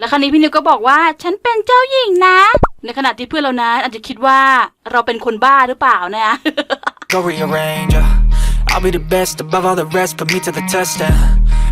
แล้วคราวนี้พี่นิวก็บอกว่าฉันเป็นเจ้าหญิงนะ ในขณะที่เพื่อนเรานะอาจจะคิดว่าเราเป็นคนบ้าหรือเปล่านะ Go rearrange. uh, I'll be the best above all the rest. Put me to the test and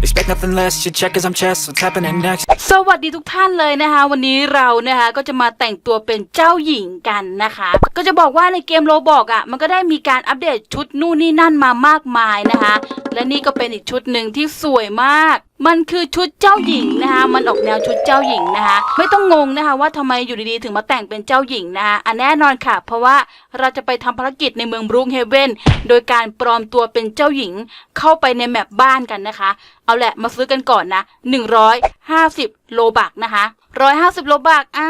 expect nothing less. You check as I'm chess. What's happening next? สวัสดีทุกท่านเลยนะคะ วันนี้เรานะคะก็จะมาแต่งตัวเป็นเจ้าหญิงกันนะคะ ก็จะบอกว่าในเกมโรบอกอะมันก็ได้มีการอัปเดตชุดนู่นนี่นั่นมามากมายนะคะ และนี่ก็เป็นอีกชุดหนึ่งที่สวยมาก มันคือชุดเจ้าหญิงนะคะมันออกแนวชุดเจ้าหญิงนะคะ ไม่ต้องงงนะคะ ว่าทำไมอยู่ดีๆถึงมาแต่งเป็นเจ้าหญิงนะคะอันแน่นอนค่ะ เพราะว่าเราจะไปทำภารกิจในเมืองบรูคเฮเวนโดยการปลอมตัวเป็นเจ้าหญิงเข้าไปในแมปบ้านกันนะคะ เอาแหละมาซื้อกันก่อนนะ150 โลบักนะคะ 150โลบักอ่า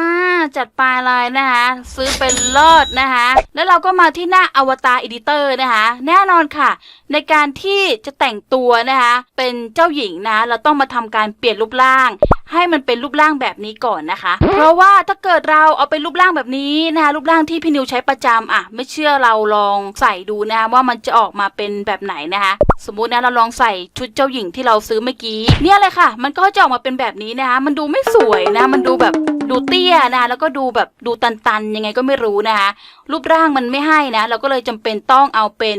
จัดไปเลายนะคะ ซื้อเป็นเลิศนะคะ แล้วเราก็มาที่หน้าอวตารอีดิเตอร์นะคะ แน่นอนค่ะ ในการที่จะแต่งตัวนะคะ เป็นเจ้าหญิงนะ เราต้องมาทำการเปลี่ยนรูปร่าง ให้มันเป็นรูปร่างแบบนี้ก่อนนะคะ เพราะว่าถ้าเกิดเราเอาเป็นรูปร่างแบบนี้นะคะรูปร่างที่พี่นิวใช้ประจำอะ ไม่เชื่อเราลองใส่ดูนะคะว่ามันจะออกมาเป็นแบบไหนนะคะ สมมุตินะเราลองใส่ชุดเจ้าหญิงที่เราซื้อเมื่อกี้ เนี่ยเลยค่ะ มันก็จะออกมาเป็นแบบนี้นะคะ มันดูไม่สวยนะมันดูแบบดูเตี้ยนะแล้วก็ดูแบบดูตันๆ ยังไงก็ไม่รู้นะคะรูปร่างมันไม่ให้นะ เราก็เลยจำเป็นต้องเอาเป็น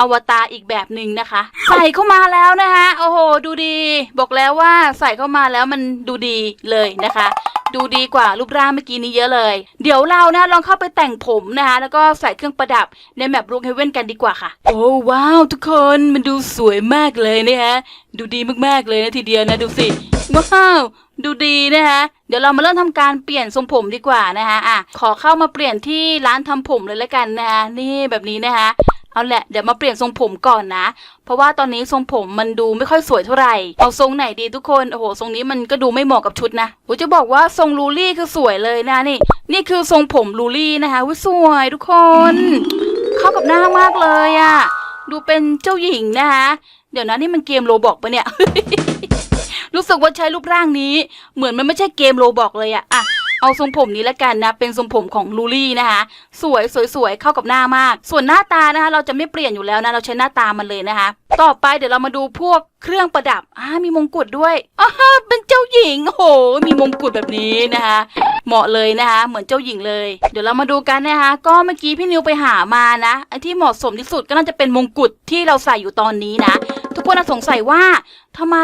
อวตารอีกแบบหนึ่งนะคะ ใส่เข้ามาแล้วนะคะโอ้โหดูดี บอกแล้วว่าใส่เข้ามาแล้วมันดูดีเลยนะคะ ดูดีกว่ารูปร่างเมื่อกี้นี้เยอะเลย เดี๋ยวเรานะลองเข้าไปแต่งผมนะคะ แล้วก็ใส่เครื่องประดับในแมปรูคเฮเว่นกันดีกว่าค่ะ โอ้ว้าว ทุกคนมันดูสวยมากเลยนะคะดูดีมากๆเลยนะทีเดียวนะดูสิ ว้าวดูดีนะคะเดี๋ยวเรามาเริ่มทำการเปลี่ยนทรงผมดีกว่านะคะอะขอเข้ามาเปลี่ยนที่ร้านทำผมเลยแล้วกันนะคะนี่แบบนี้นะคะเอาแหละเดี๋ยวมาเปลี่ยนทรงผมก่อนนะ เพราะว่าตอนนี้ทรงผมมันดูไม่ค่อยสวยเท่าไหร่เอาทรงไหนดีทุกคนโอ้โหทรงนี้มันก็ดูไม่เหมาะกับชุดนะผมจะบอกว่าทรงลูลี่คือสวยเลยนะนี่ นี่คือทรงผมลูลี่นะคะวิสวยทุกคน เข้ากับหน้ามากเลยอะดูเป็นเจ้าหญิงนะคะเดี๋ยวนะนี่มันเกมโรบอกปะเนี่ย รู้สึกว่าใช้รูปร่างนี้ เหมือนมันไม่ใช่เกมโรบอกเลยอะอะเอาทรงผมนี้แล้วกันนะ เป็นทรงผมของลูลี่นะคะ สวยสวยสวยเข้ากับหน้ามาก ส่วนหน้าตานะคะ เราจะไม่เปลี่ยนอยู่แล้วนะ เราใช้หน้าตามันเลยนะคะ ต่อไปเดี๋ยวเรามาดูพวกเครื่องประดับอ่ามีมงกุฎด้วยอ่าเป็นเจ้าหญิง โอ้โห มีมงกุฎแบบนี้นะคะ เหมาะเลยนะคะ เหมือนเจ้าหญิงเลย เดี๋ยวเรามาดูกันนะคะ ก็เมื่อกี้พี่นิวไปหามานะไอที่เหมาะสมที่สุดก็น่าจะเป็นมงกุฎที่เราใส่อยู่ตอนนี้นะ ทุกคนสงสัยว่า ทำไม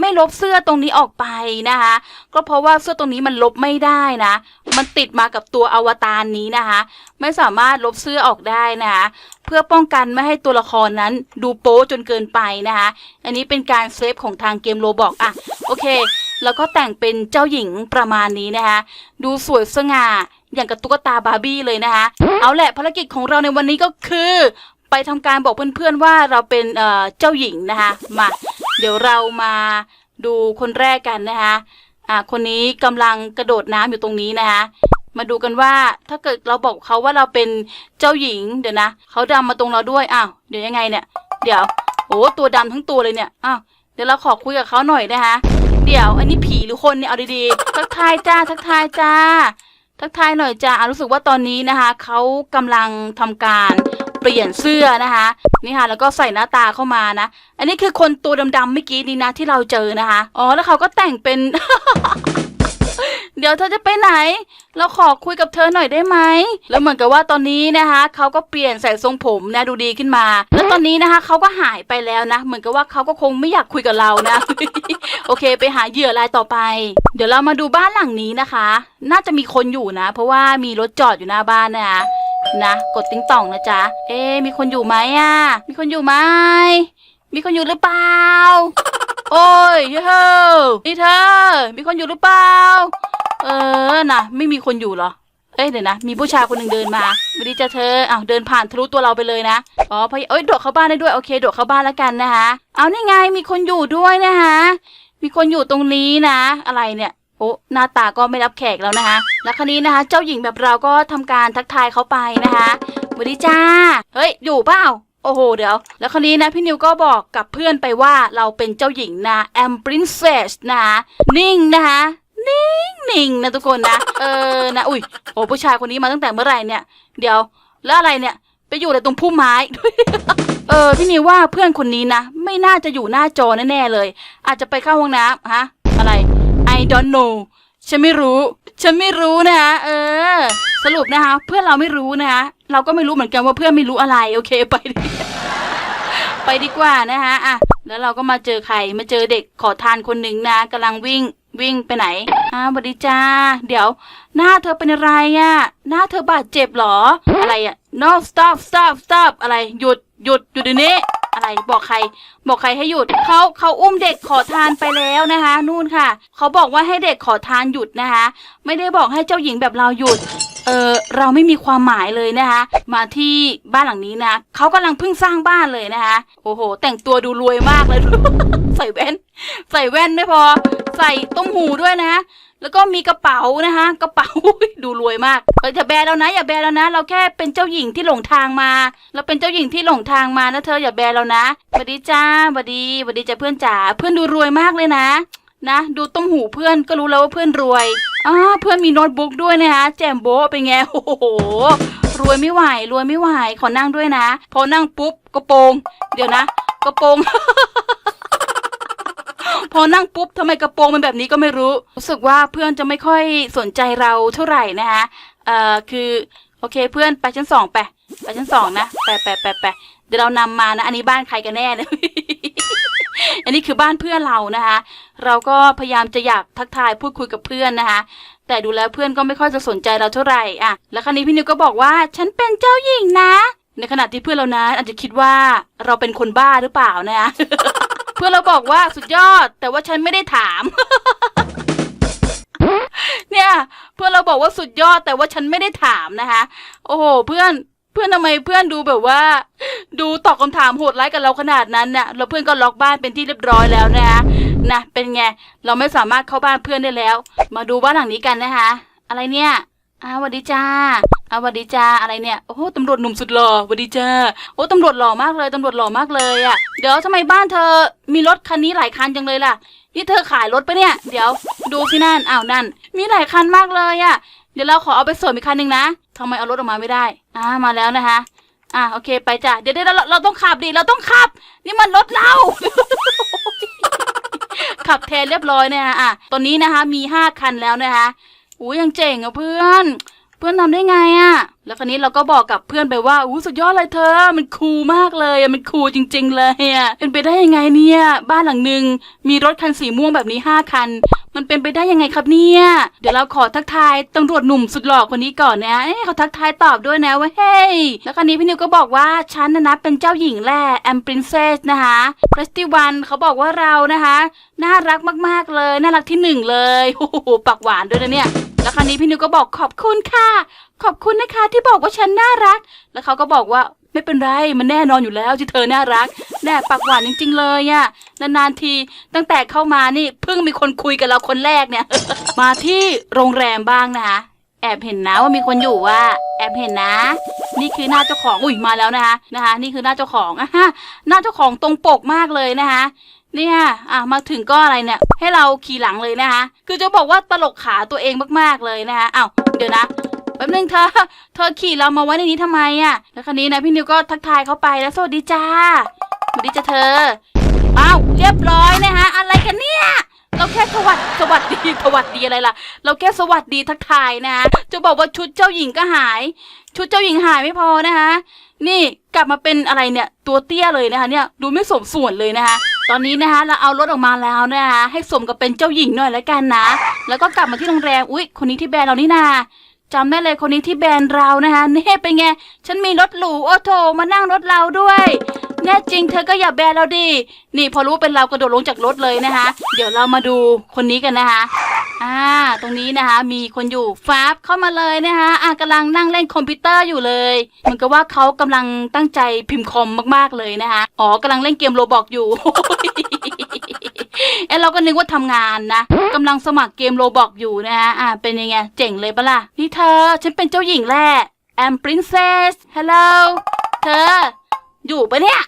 ไม่ลบเสื้อตรงนี้ออกไปนะคะ ก็เพราะว่าเสื้อตรงนี้มันลบไม่ได้นะ มันติดมากับตัวอวตารนี้นะคะ ไม่สามารถลบเสื้อออกได้นะคะ เพื่อป้องกันไม่ให้ตัวละครนั้นดูโป๊จนเกินไปนะคะ อันนี้เป็นการเซฟของทางเกมโรบอกอะ โอเค แล้วก็แต่งเป็นเจ้าหญิงประมาณนี้นะคะ ดูสวยสง่าอย่างกับตุ๊กตาบาร์บี้เลยนะคะ เอาแหละภารกิจของเราในวันนี้ก็คือ ไปทำการบอกเพื่อนๆว่าเราเป็นเอ่อเจ้าหญิงนะคะ มา เดี๋ยวเรามาดูคนแรกกันนะคะอ่าคนนี้กำลังกระโดดน้ำอยู่ตรงนี้นะคะมาดูกันว่าถ้าเกิดเราบอกเขาว่าเราเป็นเจ้าหญิงเดี๋ยวนะเขาดำมาตรงเราด้วยอ้าวเดี๋ยวยังไงเนี่ย เดี๋ยวโอ้ตัวดำทั้งตัวเลยเนี่ยอ้าวเดี๋ยวเราขอคุยกับเขาหน่อยนะคะเดี๋ยวอันนี้ผีหรือคนเนี่ยเอาดีๆทักทายจ้าทักทายจ้า ทักทายหน่อยจ้ารู้สึกว่าตอนนี้นะคะเขากำลังทำการ เปลี่ยนเสื้อนะคะนี่ค่ะแล้วก็ใส่หน้าตาเข้ามานะ อันนี้คือคนตัวดำๆเมื่อกี้นี้นะที่เราเจอนะคะอ๋อแล้วเขาก็แต่งเป็น เดี๋ยวเธอจะไปไหน เราขอคุยกับเธอหน่อยได้ไหมแล้วเหมือนกับว่าตอนนี้นะคะเขาก็เปลี่ยนใส่ทรงผมนะดูดีขึ้นมา แล้วตอนนี้นะคะเขาก็หายไปแล้วนะ เหมือนกับว่าเขาก็คงไม่อยากคุยกับเรานะ โอเค ไปหาเหยื่อรายต่อไป เดี๋ยวเรามาดูบ้านหลังนี้นะคะ น่าจะมีคนอยู่นะ เพราะว่ามีรถจอดอยู่หน้าบ้านนะคะ นะ กดติ้งต่องนะจ๊ะ เอ๊มีคนอยู่ไหมอะ มีคนอยู่ไหม มีคนอยู่หรือเปล่า โอ้ยเฮ้ยนี่เธอ มีคนอยู่หรือเปล่า เออนะไม่มีคนอยู่เหรอ เอ้ยเดี๋ยวนะ มีผู้ชายคนหนึ่งเดินมาสวัสดีจ้าเธออ้าวเดินผ่านทะลุตัวเราไปเลยนะ อ๋อพอเอ้ยโดดเข้าบ้านได้ด้วย โอเค โดดเข้าบ้านแล้วกันนะคะ เอานี่ไง มีคนอยู่ด้วยนะคะ มีคนอยู่ตรงนี้นะ อะไรเนี่ย โอ้หน้าตาก็ไม่รับแขกแล้วนะคะ แล้วคราวนี้นะคะ เจ้าหญิงแบบเราก็ทำการทักทายเขาไปนะคะสวัสดีจ้า เฮ้ย อยู่เปล่าโอ้โห เดี๋ยว แล้วคราวนี้นะ พี่นิวก็บอกกับเพื่อนไปว่าเราเป็นเจ้าหญิงนะแอมปรินเซสนะนิ่งนะคะนิ่งนิ่งนะทุกคนนะ เออนะอุ้ยโอ้ผู้ชายคนนี้มาตั้งแต่เมื่อไหร่เนี่ย เดี๋ยว แล้วอะไรเนี่ย ไปอยู่แต่ตรงพุ่มไม้ เออ พี่นิวว่าเพื่อนคนนี้นะ ไม่น่าจะอยู่หน้าจอแน่ๆเลย อาจจะไปเข้าห้องน้ำฮะ I don't know ฉันไม่รู้ ฉันไม่รู้นะคะเออ สรุปนะคะ เพื่อนเราไม่รู้นะคะเราก็ไม่รู้เหมือนกันว่าเพื่อนไม่รู้อะไร โอเคไปดิไปดีกว่านะคะอะแล้วเราก็มาเจอใครมาเจอเด็กขอทานคนหนึ่งนะกำลังวิ่งวิ่งไปไหนอ้าวสวัสดีจ้า เดี๋ยว หน้าเธอเป็นอะไรอะ่ะ หน้าเธอบาดเจ็บหรอ อะไรอะ่ะ no stop stop stop อะไร หยุด หยุด หยุดเดี๋ยวนี้ อะไรบอกใคร บอกใครให้หยุดเขาเขาอุ้มเด็กขอทานไปแล้วนะคะ นู่นค่ะเขาบอกว่าให้เด็กขอทานหยุดนะคะ ไม่ได้บอกให้เจ้าหญิงแบบเราหยุดเออเราไม่มีความหมายเลยนะคะ มาที่บ้านหลังนี้นะเขากำลังเพิ่งสร้างบ้านเลยนะคะโอ้โห แต่งตัวดูรวยมากเลย ใส่แว่น ใส่แว่นไม่พอ ใส่ต้มหูด้วยนะ แล้วก็มีกระเป๋านะคะกระเป๋าดูรวยมากเอย่าแบนแล้วนะ อย่าแบนแล้วนะ เราแค่เป็นเจ้าหญิงที่หลงทางมา เราเป็นเจ้าหญิงที่หลงทางมานะเธออย่าแบนเรานะสวัสดีจ้าสวัสดีสวัสดีจ้าเพื่อนจ๋าเพื่อนดูรวยมากเลยนะนะดูต้มหูเพื่อนก็รู้แล้วว่าเพื่อนรวยอ่าเพื่อนมีโน้ตบุ๊กด้วยนะคะแจมโบะเป็นไงโอ้โหรวยไม่ไหวรวยไม่ไหวขอนั่งด้วยนะ พอนั่งปุ๊บกระโปรง เดี๋ยวนะ กระโปรง พอนั่งปุ๊บทำไมกระโปรงมันแบบนี้ก็ไม่รู้ รู้สึกว่าเพื่อนจะไม่ค่อยสนใจเราเท่าไหร่นะคะเอ่อคือโอเคเพื่อนไปชั้นสองไปไปชั้นสองนะไปไปไปไปเดี๋ยวเรานำมานะ อันนี้บ้านใครกันแน่เนี่ยอันนี้คือบ้านเพื่อนเรานะคะ เราก็พยายามจะอยากทักทายพูดคุยกับเพื่อนนะคะ แต่ดูแล้วเพื่อนก็ไม่ค่อยจะสนใจเราเท่าไหร่อะ แล้วคราวนี้พี่นิวก็บอกว่าฉันเป็นเจ้าหญิงนะ ในขณะที่เพื่อนเรานะอาจจะคิดว่าเราเป็นคนบ้าหรือเปล่านะ พื่อนเราบอกว่าสุดยอด แต่ว่าฉันไม่ได้ถาม เนี่ย เพื่อนเราบอกว่าสุดยอด แต่ว่าฉันไม่ได้ถามนะคะ โอ้โห เพื่อนเพื่อนทำไมเพื่อนดูแบบว่า ดูตอบคำถามโหดร้ายกับเราขนาดนั้นเนี่ยแล้วเพื่อนก็ล็อกบ้านเป็นที่เรียบร้อยแล้วนะคะนะเป็นไงเราไม่สามารถเข้าบ้านเพื่อนได้แล้ว มาดูบ้านหลังนี้กันนะคะ อะไรเนี่ยอ้าวสวัสดีจ้าอ้าวสวัสดีจ้าอะไรเนี่ยโอ้ตำรวจหนุ่มสุดหล่อสวัสดีจ้าโอ้ตำรวจหล่อมากเลยตำรวจหล่อมากเลยอะ่ะ ดี๋ยวทำไมบ้านเธอมีรถคันนี้หลายคันจังเลยล่ะ นี่เธอขายรถปะเนี่ย เดี๋ยวดูสินั่นอ้าวนั่น มีหลายคันมากเลยอะ่ะ เดี๋ยวเราขอเอาไปส่วนอีกคันหนึ่งนะทำไมเอารถออกมาไม่ได้อ่ามาแล้วนะคะอ่าโอเคไปจ้ะเดี๋ยวเดี๋ยวเราเราต้องขับดิเราต้องขับ นี่มันรถเราขับแทนเรียบร้อยเนี่ยฮะอะตอนนี้นะคะมีห้าคันแล้วนะคะอู้ยังเจ๋งอะเพื่อน เพื่อนทำได้ไงอะ่ะ แล้วคราวนี้เราก็บอกกับเพื่อนไปว่าอู้สุดยอดเลยเธอ มันคูลมากเลยอะมันคูลจริง ๆ เลยอะเป็นไปได้ยังไงเนี่ย บ้านหลังหนึ่งมีรถคันสีม่วงแบบนี้ห้าคัน มันเป็นไปได้ยังไงครับเนี่ย เดี๋ยวเราขอทักทายตำรวจหนุ่มสุดหล่อคนนี้ก่อนนะเอ้ยเขาทักทายตอบด้วยนะว่าเฮ้ยแล้วคราวนี้พี่นิวก็บอกว่าฉันนะนะเป็นเจ้าหญิงแหละแอมปรินเซสนะคะพรสติวันเขาบอกว่าเรานะคะ น่ารักมากๆเลย น่ารักที่หนึ่งเลยโอ้โหปากหวานด้วยนะเนี่ย แล้วคราวนี้พี่นิวก็บอกขอบคุณค่ะ ขอบคุณนะคะที่บอกว่าฉันน่ารัก แล้วเขาก็บอกว่าไม่เป็นไรมันแน่นอนอยู่แล้วที่เธอน่ารัก แน่ปากหวานจริง ๆ เลยอะนานๆทีตั้งแต่เข้ามานี่เพิ่งมีคนคุยกับเราคนแรกเนี่ย มาที่โรงแรมบ้างนะคะแอบเห็นนะว่ามีคนอยู่ว่า แอบเห็นนะ นี่คือหน้าเจ้าของอุ้ยมาแล้วนะคะนะคะ นี่คือหน้าเจ้าของอะฮะหน้าเจ้าของตรงปกมากเลยนะคะ เนี่ยอะมาถึงก็อะไรเนี่ย ให้เราขี่หลังเลยนะคะ คือจะบอกว่าตลกขาตัวเองมากๆเลยนะคะอ้าวเดี๋ยวนะแป๊บนึงเธอ เธอขี่เรามาไว้ในนี้ทำไมอะ่ะ แล้วคราวนี้นะพี่นิวก็ทักทายเขาไปแล้วสวัสดีจ้าสวัสดีจ้าเธออ้าวเรียบร้อยนะคะอะไรกันเนี่ยเราแค่สวัสดสวัสดีสวัสดีอะไรล่ะ เราแค่สวัสดีทักทายนะจะบอกว่าชุดเจ้าหญิงก็หาย ชุดเจ้าหญิงหายไม่พอนะคะนี่กลับมาเป็นอะไรเนี่ย ตัวเตี้ยเลยนะคะเนี่ย ดูไม่สมส่วนเลยนะคะ ตอนนี้นะคะเราเอารถออกมาแล้วนะคะให้สมกับเป็นเจ้าหญิงหน่อยแล้วกันนะ แล้วก็กลับมาที่โรงแรมอุ๊ยคนนี้ที่แบรนด์เรานี่นาจำได้เลยคนนี้ที่แบรนด์เรานะคะนี่เป็นไงฉันมีรถหรูโอ้โถมานั่งรถเราด้วยแน่จริงเธอก็อย่าแบนเราดิ นี่พอรู้เป็นเรากระโดดลงจากรถเลยนะคะ เดี๋ยวเรามาดูคนนี้กันนะคะ อ่า ตรงนี้นะคะ มีคนอยู่ฟ้าบเข้ามาเลยนะคะอ่ากำลังนั่งเล่นคอมพิวเตอร์อยู่เลยเหมือนกับว่าเขากำลังตั้งใจพิมพ์คอมมากๆเลยนะคะอ๋อกำลังเล่นเกมโรบอกอยู่เอ้เราก็นึกว่าทำงานนะกำลังสมัครเกมโรบอกอยู่นะคะอ่าเป็นยังไงเจ๋งเลยปะล่ะนี่เธอ ฉันเป็นเจ้าหญิงแหละ I'm princess hello เธอ อยู่ปะเนี่ย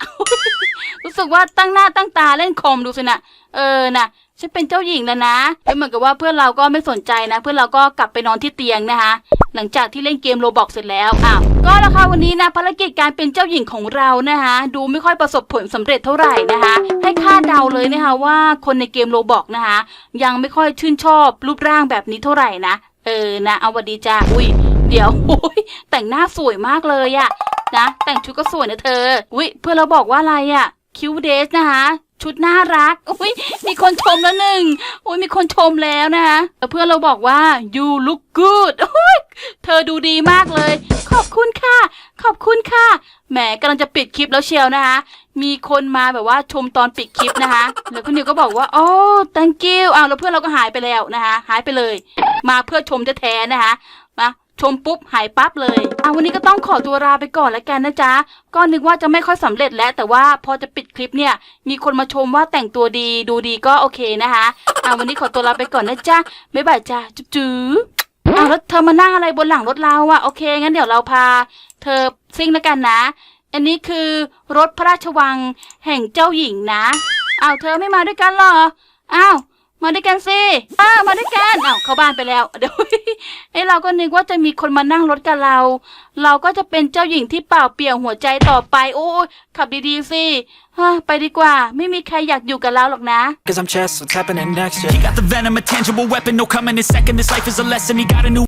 รู้สึกว่าตั้งหน้าตั้งตาเล่นคอมดูสินะเออนะ ฉันเป็นเจ้าหญิงแล้วนะ แล้วเหมือนกับว่าเพื่อนเราก็ไม่สนใจนะ เพื่อนเราก็กลับไปนอนที่เตียงนะคะ หลังจากที่เล่นเกมโรบอกเสร็จแล้วอ้าวก็แล้วค่ะวันนี้นะภารกิจการเป็นเจ้าหญิงของเรานะคะ ดูไม่ค่อยประสบผลสำเร็จเท่าไหร่นะคะ ให้คาดเดาเลยนะคะว่าคนในเกมโรบอกนะคะ ยังไม่ค่อยชื่นชอบรูปร่างแบบนี้เท่าไหร่นะเออนะเอาวัดีจ้าอุ้ยเดี๋ยวโอ้ยแต่งหน้าสวยมากเลยอะนะแต่งชุดก็สวยนะเธออุ้ยเพื่อนเราบอกว่าอะไรอะคิวเดสนะคะ ชุดน่ารักอุ้ยมีคนชมแล้วหนึ่งอุ้ยมีคนชมแล้วนะคะแล้วเพื่อนเราบอกว่า you look good อุ้ยเธอดูดีมากเลย ขอบคุณค่ะ ขอบคุณค่ะแหมกำลังจะปิดคลิปแล้วเชียวนะคะมีคนมาแบบว่าชมตอนปิดคลิปนะคะ แล้วคุณนิวก็บอกว่าโอ้ thank you อ้าวแล้วเพื่อนเราก็หายไปแล้วนะคะ หายไปเลย มาเพื่อชมจะแท้นะคะมา ชมปุ๊บหายปั๊บเลยอะวันนี้ก็ต้องขอตัวลาไปก่อนแล้วกันนะจ๊ะ ก็นึกว่าจะไม่ค่อยสำเร็จแล้ว แต่ว่าพอจะปิดคลิปเนี่ย มีคนมาชมว่าแต่งตัวดีดูดีก็โอเคนะคะอะวันนี้ขอตัวลาไปก่อนนะจ๊ะบ๊ายบายจ้าจุ๊บจุ๊บอ้าวแล้วเธอมานั่งอะไรบนหลังรถเราอะโอเคงั้นเดี๋ยวเราพา เธอซิ่งแล้วกันนะ อันนี้คือรถพระราชวังแห่งเจ้าหญิงนะอ้าวเธอไม่มาด้วยกันหรออ้าว มาด้วยกันสิอ้าวมาด้วยกันอ้าวเข้าบ้านไปแล้ว เดี๋ยวไอ้เราก็นึกว่าจะมีคนมานั่งรถกับเรา เราก็จะเป็นเจ้าหญิงที่เปล่าเปลี่ยวหัวใจต่อไป โอ้ยขับดีๆสิฮะไปดีกว่า ไม่มีใครอยากอยู่กับเราหรอกนะ Cause I'm chess, what's happening next? Yeah. He got the venom, a tangible weapon, no coming in second. This life is a lesson, he got a new